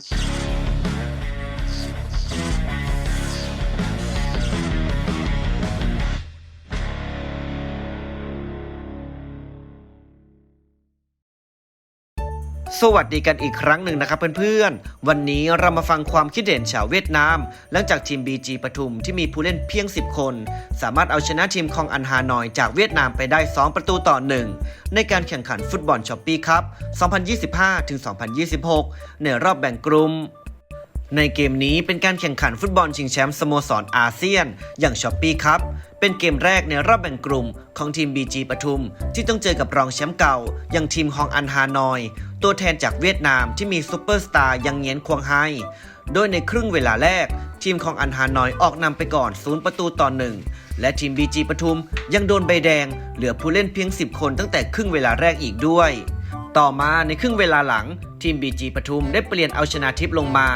much. สวัสดีกันอีกครั้งหนึ่งนะครับเพื่อนๆ วันนี้เรามาฟังความคิดเห็นชาวเวียดนาม หลังจากทีม BG ปทุมที่มีผู้เล่นเพียง 10 คน สามารถเอาชนะทีมคองอันฮานอยจากเวียดนามไปได้ 2 ประตูต่อ 1 ในการแข่งขันฟุตบอลช็อปปี้ครับ 2025-2026 ในรอบแบ่งกลุ่ม ในเกมนี้เป็นการแข่งขันฟุตบอลชิงแชมป์สโมสรอาเซียน อย่างช้อปปี้ครับเป็นเกมแรกในรอบแบ่งกลุ่มของทีม BG ปทุม ที่ต้องเจอกับรองแชมป์เก่า อย่างทีมฮองอันฮานอย ตัวแทนจากเวียดนามที่มีซูเปอร์สตาร์ยังเงียนควงไฮโดยในครึ่งเวลาแรก ทีมของอันฮานอยออกนำไปก่อน 0 ประตูต่อหนึ่งและทีม BG ปทุมยังโดนใบแดง เหลือผู้เล่นเพียง 10 คนตั้งแต่ครึ่งเวลาแรกอีกด้วย ต่อมาในครึ่งเวลาหลัง ทีม BG ปทุมได้เปลี่ยนเอาชนะทิพย์ลงมา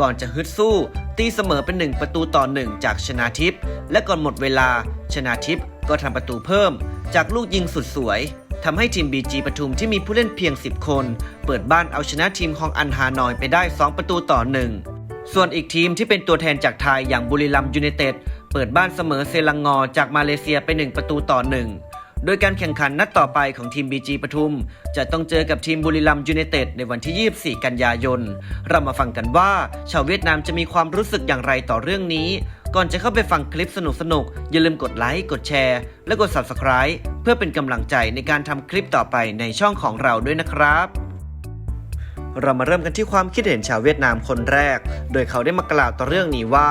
ก่อนจะฮึดสู้ ตีเสมอเป็น 1 ประตูต่อ 1 จากชนะทิพย์และก่อนหมดเวลา ชนะทิพย์ก็ทำประตูเพิ่ม จากลูกยิงสุดสวยทำให้ทีม BG ปทุมที่มีผู้เล่นเพียง 10 คน เปิดบ้านเอาชนะทีมฮองอันฮานอยไปได้ 2 ประตูต่อ 1 ส่วนอีกทีมที่เป็นตัวแทนจากไทยอย่างบุรีรัมย์ยูไนเต็ดเปิดบ้านเสมอเซลังงอจากมาเลเซียไป 1 ประตูต่อ 1 โดยการแข่งขันนัดต่อไปของทีม BG ปทุม จะต้องเจอกับทีมบุรีรัมยูไนเต็ดในวันที่ 24 กันยายน เรามาฟังกันว่า ชาวเวียดนามจะมีความรู้สึกอย่างไรต่อเรื่องนี้ ก่อนจะเข้าไปฟังคลิปสนุกๆอย่าลืมกดไลค์กดแชร์ และกด Subscribe เพื่อเป็นกำลังใจในการทำคลิปต่อไปในช่องของเราด้วยนะครับเรามาเริ่มกันที่ความคิดเห็นชาวเวียดนามคนแรก โดยเขาได้มากล่าวต่อเรื่องนี้ว่า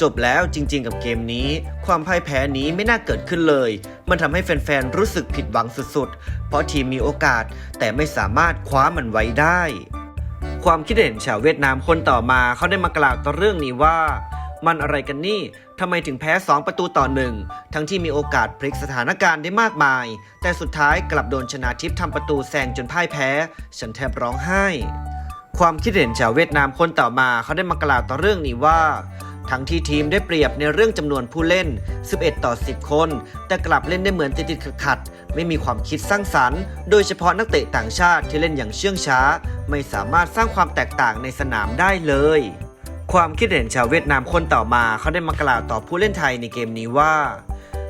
จบแล้วจริงๆ กับเกมนี้ ความพ่ายแพ้นี้ไม่น่าเกิดขึ้นเลย มันทำให้แฟนๆ รู้สึกผิดหวังสุดๆ เพราะทีมมีโอกาสแต่ไม่สามารถคว้ามันไว้ได้ ความคิดเห็นชาวเวียดนามคนต่อมาเขาได้มากล่าวต่อเรื่องนี้ว่า มันอะไรกันนี่ทำไมถึงแพ้ 2 ประตูต่อหนึ่งทั้งที่มีโอกาสพลิกสถานการณ์ได้มากมาย แต่สุดท้ายกลับโดนชนะทิพย์ทำประตูแซงจนพ่ายแพ้ ฉันแทบร้องไห้ ความคิดเห็นชาวเวียดนามคนต่อมาเขาได้มากล่าวต่อเรื่องนี้ว่า ทั้งที่ทีมได้เปรียบในเรื่องจำนวนผู้เล่น 11 ต่อ 10 คน แต่กลับเล่นได้เหมือนติดๆขัดๆไม่มีความคิดสร้างสรรค์ โดยเฉพาะนักเตะต่างชาติที่เล่นอย่างเชื่องช้า ไม่สามารถสร้างความแตกต่างในสนามได้เลย ความคิดเห็นชาวเวียดนามคนต่อมาเขาได้มากล่าวต่อผู้เล่นไทยในเกมนี้ว่า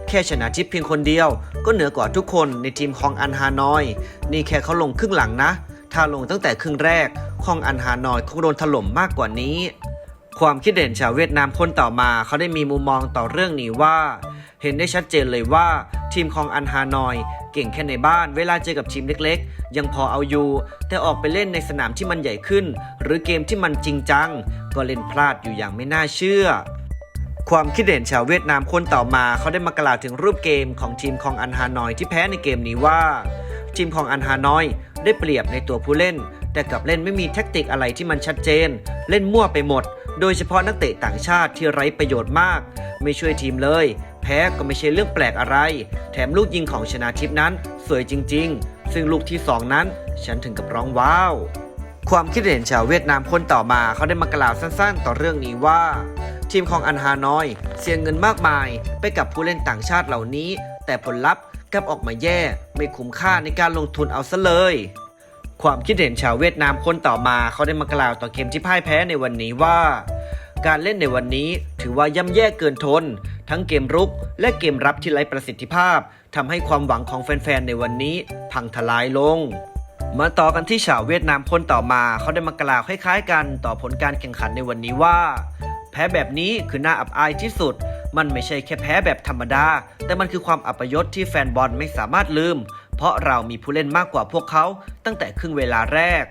แค่ชนะทิพย์เพียงคนเดียว ก็เหนือกว่าทุกคนในทีมของอันฮานอย นี่แค่เขาลงครึ่งหลังนะ ถ้าลงตั้งแต่ครึ่งแรกของอันฮานอยคงโดนถล่มมากกว่านี้ ความคิดเห็นชาวเวียดนามคนต่อมาเขาได้มีมุมมองต่อเรื่องนี้ว่า เห็นได้ชัดเจนเลยว่าทีมของอันฮานอย เก่งแค่ในบ้านเวลาเจอกับทีมเล็กๆ ยังพอเอาอยู่ แต่ออกไปเล่นในสนามที่มันใหญ่ขึ้น หรือเกมที่มันจริงจัง ก็เล่นพลาดอยู่อย่างไม่น่าเชื่อความคิดเห็นชาวเวียดนามคนต่อมาเขาได้มากล่าวถึงรูปเกมของทีมของอันฮานอยที่แพ้ในเกมนี้ว่า ทีมของอันฮานอยได้เปรียบในตัวผู้เล่น แต่กลับเล่นไม่มีแท็กติกอะไรที่มันชัดเจน เล่นมั่วไปหมด โดยเฉพาะนักเตะต่างชาติที่ไร้ประโยชน์มาก ไม่ช่วยทีมเลย แพ้ก็ไม่ใช่เรื่องแปลกอะไร แถมลูกยิงของชนาทิพนั้น สวยจริง ๆ ซึ่งลูกที่สองนั้น ฉันถึงกับร้องว้าวความคิดเห็นชาวเวียดนามคนต่อมาเขาได้มากล่าวสั้นๆ ต่อเรื่องนี้ว่า ทีมของอันฮานอย เสียเงินมากมาย ไปกับผู้เล่นต่างชาติเหล่านี้ แต่ผลลัพธ์กลับออกมาแย่ ไม่คุ้มค่าในการลงทุนเอาซะเลย ความคิดเห็นชาวเวียดนามคนต่อมาเขาได้มากล่าวต่อเกมที่พ่ายแพ้ในวันนี้ว่า การเล่นในวันนี้ถือว่าย่ำแย่เกินทน ทั้งเกมรุกและเกมรับที่ไร้ประสิทธิภาพทำให้ความหวังของแฟนๆในวันนี้พังทลายลงมาต่อกันที่ชาวเวียดนามคนต่อมาเขาได้มากล่าวคล้ายๆ กันต่อผลการแข่งขันในวันนี้ว่า แพ้แบบนี้คือน่าอับอายที่สุด มันไม่ใช่แค่แพ้แบบธรรมดา แต่มันคือความอัปยศที่แฟนบอลไม่สามารถลืม เพราะเรามีผู้เล่นมากกว่าพวกเขาตั้งแต่ครึ่งเวลาแรก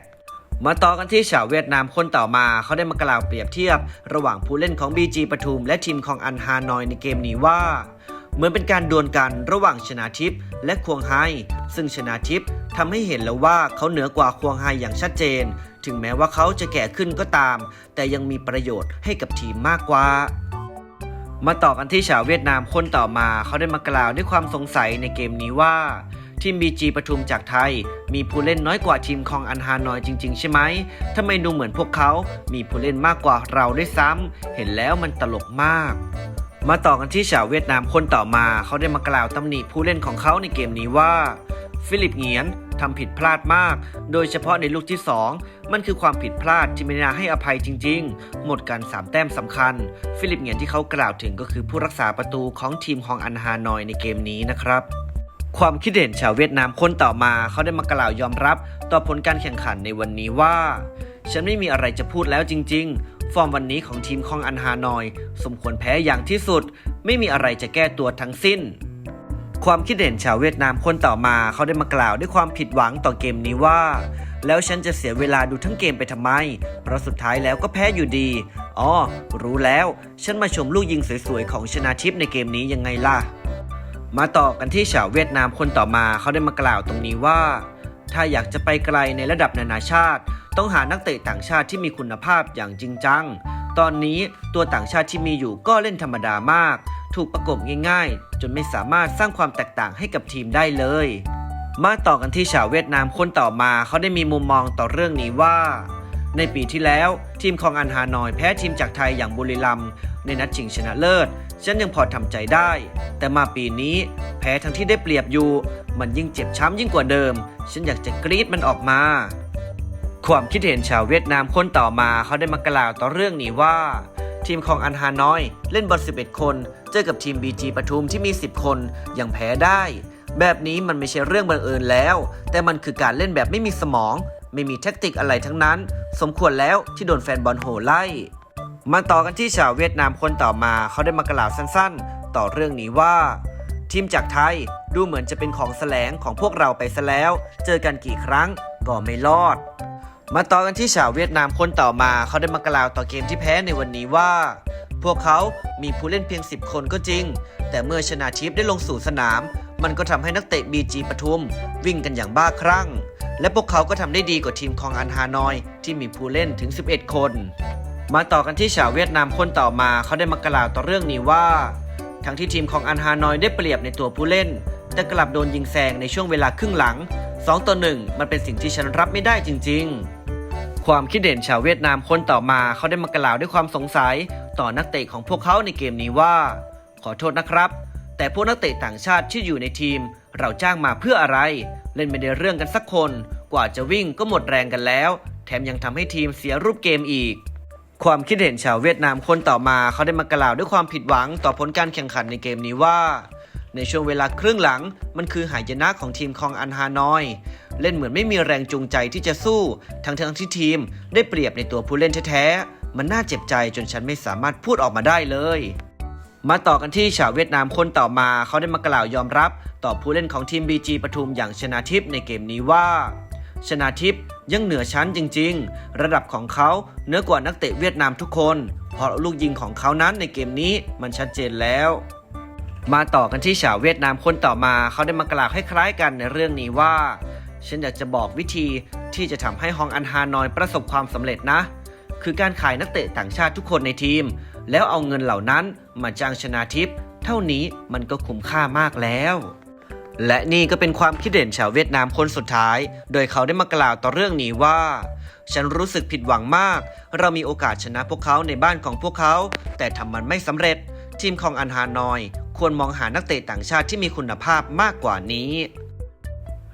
มาต่อกันที่ชาวเวียดนามคนต่อมา เขาได้มากล่าวเปรียบเทียบ ระหว่างผู้เล่นของ BG ปทุม และทีมของอันฮานอยในเกมนี้ว่า เหมือนเป็นการดวลกันระหว่างชนาทิพย์และควงไฮซึ่งชนาทิพย์ทำให้เห็นแล้วว่าเขาเหนือกว่าควงไฮอย่างชัดเจน ถึงแม้ว่าเขาจะแก่ขึ้นก็ตาม แต่ยังมีประโยชน์ให้กับทีมมากกว่ามาต่อกันที่ชาวเวียดนามคนต่อมา เขาได้มากล่าวด้วยความสงสัยในเกมนี้ว่า ทีม BG ปทุมจากไทย มีผู้เล่นน้อยกว่าทีมของอันฮานอยจริง ๆ ใช่ไหมทำไมดูเหมือนพวกเขา มีผู้เล่นมากกว่าเราด้วยซ้ำ เห็นแล้วมันตลกมากมาต่อกันที่ชาวเวียดนามคนต่อมาเขาได้มากล่าวตำหนิผู้เล่นของเขาในเกมนี้ว่า ฟิลิปเหงียนทำผิดพลาดมาก โดยเฉพาะในลูกที่ 2 มันคือความผิดพลาดที่ไม่น่าให้อภัยจริง ๆ หมดกัน3แต้มสำคัญ ฟิลิปเหงียนที่เขากล่าวถึงก็คือผู้รักษาประตูของทีมฮองอันฮานอยในเกมนี้นะครับ ความคิดเห็นชาวเวียดนามคนต่อมาเขาได้มากล่าวยอมรับ ต่อผลการแข่งขันในวันนี้ว่า ฉันไม่มีอะไรจะพูดแล้วจริง ๆ ฟอร์มวันนี้ของทีมคองอันฮานอย สมควรแพ้อย่างที่สุด ไม่มีอะไรจะแก้ตัวทั้งสิ้น ความคิดเห็นชาวเวียดนามคนต่อมาเขาได้มากล่าวด้วยความผิดหวังต่อเกมนี้ว่า แล้วฉันจะเสียเวลาดูทั้งเกมไปทำไม เพราะสุดท้ายแล้วก็แพ้อยู่ดี อ๋อ รู้แล้ว ฉันมาชมลูกยิงสวยๆของชนาทิพในเกมนี้ยังไงล่ะ มาต่อกันที่ชาวเวียดนามคนต่อมาเขาได้มากล่าวตรงนี้ว่า ถ้าอยากจะไปไกลในระดับนานาชาติ ต้องหานักเตะต่างชาติที่มีคุณภาพอย่างจริงจัง ตอนนี้ตัวต่างชาติที่มีอยู่ก็เล่นธรรมดามาก ถูกประกบง่ายๆ จนไม่สามารถสร้างความแตกต่างให้กับทีมได้เลย มาต่อกันที่ชาวเวียดนามคนต่อมาเขาได้มีมุมมองต่อเรื่องนี้ว่า ในปีที่แล้ว ทีมของอันฮานอยแพ้ทีมจากไทยอย่างบุรีรัมย์ในนัดชิงชนะเลิศ ฉันยังพอทำใจได้ แต่มาปีนี้แพ้ทั้งที่ได้เปรียบอยู่ มันยิ่งเจ็บช้ำยิ่งกว่าเดิม ฉันอยากจะกรีดมันออกมา ความคิดเห็นชาวเวียดนามคนต่อมาเขาได้มากล่าวต่อเรื่องนี้ว่า ทีมของอันฮานอย เล่นบอล11 คน เจอกับทีม BG ปทุมที่มี 10 คนยังแพ้ได้ แบบนี้มันไม่ใช่เรื่องบังเอิญแล้ว แต่มันคือการเล่นแบบไม่มีสมอง ไม่มีแทคติกอะไรทั้งนั้น สมควรแล้วที่โดนแฟนบอลโห่ไล่ มาต่อกันที่ชาวเวียดนามคนต่อมาเขาได้มากล่าวสั้นๆ ต่อเรื่องนี้ว่า ทีมจากไทยดูเหมือนจะเป็นของแสลงของพวกเราไปซะแล้ว เจอกันกี่ครั้งก็ไม่รอด มาต่อกันที่ชาวเวียดนามคนต่อมาเขาได้มากล่าวต่อเกมที่แพ้ในวันนี้ว่า พวกเขามีผู้เล่นเพียง 10 คนก็จริง แต่เมื่อชนาทิพได้ลงสู่สนาม มันก็ทำให้นักเตะ BG ปทุม วิ่งกันอย่างบ้าคลั่ง และพวกเขาก็ทำได้ดีกว่าทีมของอันฮานอย ที่มีผู้เล่นถึง 11 คน มาต่อกันที่ชาวเวียดนามคนต่อมาเขาได้มากล่าวต่อเรื่องนี้ว่า ทั้งที่ทีมของอันฮานอยได้เปรียบในตัวผู้เล่น แต่กลับโดนยิงแซงในช่วงเวลาครึ่งหลัง 2 ต่อ 1 มันเป็นสิ่งที่ฉันรับไม่ได้จริง ๆ ความคิดเห็นชาวเวียดนามคนต่อมาเขาได้มากล่าวด้วยความสงสัย ต่อนักเตะของพวกเขาในเกมนี้ว่า ขอโทษนะครับ แต่พวกนักเตะต่างชาติที่อยู่ในทีม เราจ้างมาเพื่ออะไร เล่นไม่ได้เรื่องกันสักคน กว่าจะวิ่งก็หมดแรงกันแล้ว แถมยังทำให้ทีมเสียรูปเกมอีก ความคิดเห็นชาวเวียดนามคนต่อมาเขาได้มากล่าวด้วยความผิดหวังต่อผลการแข่งขันในเกมนี้ว่า ในช่วงเวลาครึ่งหลัง มันคือหายนะของทีมคองอันฮานอย เล่นเหมือนไม่มีแรงจูงใจที่จะสู้ ทั้งๆที่ทีมได้เปรียบในตัวผู้เล่นแท้ๆมันน่าเจ็บใจจนฉันไม่สามารถพูดออกมาได้เลยมาต่อกันที่ชาวเวียดนามคนต่อมาเขาได้มากล่าวยอมรับ ต่อผู้เล่นของทีม BG ปทุมอย่างชนาทิพย์ในเกมนี้ว่า ชนาทิพย์ยังเหนือชั้นจริง ๆ ระดับของเขาเหนือกว่านักเตะเวียดนามทุกคน เพราะลูกยิงของเขานั้นในเกมนี้มันชัดเจนแล้ว มาต่อกันที่ชาวเวียดนามคนต่อมา เขาได้มากล่าวคล้ายๆกันในเรื่องนี้ว่า ฉันอยากจะบอกวิธีที่จะทำให้ฮองอันฮานอยประสบความสำเร็จนะ คือการขายนักเตะต่างชาติทุกคนในทีม แล้วเอาเงินเหล่านั้นมาจ้างชนาทิพย์เท่านี้มันก็คุ้มค่ามากแล้ว และนี่ก็เป็นความคิดเห็นชาวเวียดนามคนสุดท้าย โดยเขาได้มากล่าวต่อเรื่องนี้ว่า ฉันรู้สึกผิดหวังมาก เรามีโอกาสชนะพวกเขาในบ้านของพวกเขา แต่ทำมันไม่สำเร็จ ทีมของอันฮานอย ควรมองหานักเตะต่างชาติที่มีคุณภาพมากกว่านี้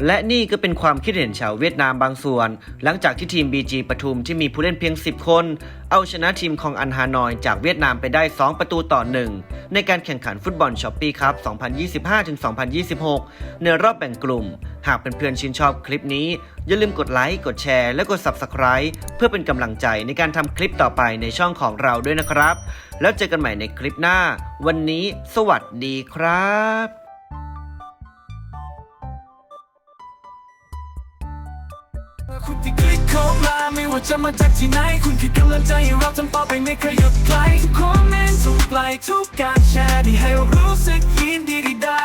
และนี่ก็เป็นความคิดเห็นชาวเวียดนามบางส่วน หลังจากที่ทีม BG ปทุมที่มีผู้เล่นเพียง 10 คน เอาชนะทีมของอันฮานอยจากเวียดนามไปได้ 2 ประตูต่อ 1 ในการแข่งขันฟุตบอลช้อปปี้ครับ 2025-2026 ในรอบแบ่งกลุ่ม หากเป็นเพื่อนๆชื่นชอบคลิปนี้ อย่าลืมกดไลค์ กดแชร์ และกด Subscribe เพื่อเป็นกำลังใจในการทำคลิปต่อไปในช่องของเราด้วยนะครับ แล้วเจอกันใหม่ในคลิปหน้า วันนี้ สวัสดีครับ ไม่ว่าจะมาจากที่ไหน คุณคือกำลังใจเราทำต่อไปไม่เคยหยุดไกลทุกคอมเมนต์ทุกไลค์ทุกการแชร์ที่ให้รู้สึกยินดีได้